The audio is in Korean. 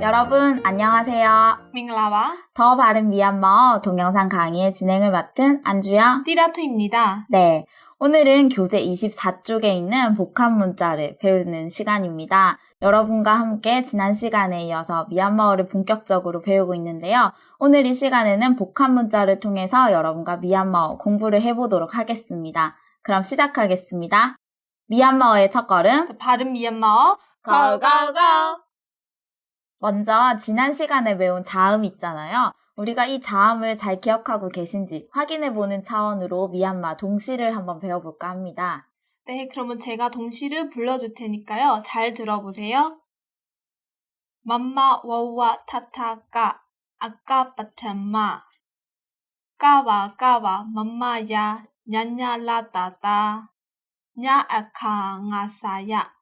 여러분 안녕하세요. 민라와 더 바른 미얀마어 동영상 강의의 진행을 맡은 안주영, 띠라토입니다. 네, 오늘은 교재 24쪽에 있는 복합 문자를 배우는 시간입니다. 여러분과 함께 지난 시간에 이어서 미얀마어를 본격적으로 배우고 있는데요. 오늘 이 시간에는 복합 문자를 통해서 여러분과 미얀마어 공부를 해보도록 하겠습니다. 그럼 시작하겠습니다. 미얀마어의 첫 걸음. 바른 미얀마어. 고고고! 먼저 지난 시간에 배운 자음 있잖아요. 우리가 이 자음을 잘 기억하고 계신지 확인해 보는 차원으로 미얀마 동시를 한번 배워볼까 합니다. 네 그러면 제가 동시를 불러줄 테니까요. 잘 들어보세요. 맘마 와우와 타타까 아까 바텐마. 까와 까와 맘마야 냐냐라따따 냐 아카 nga사야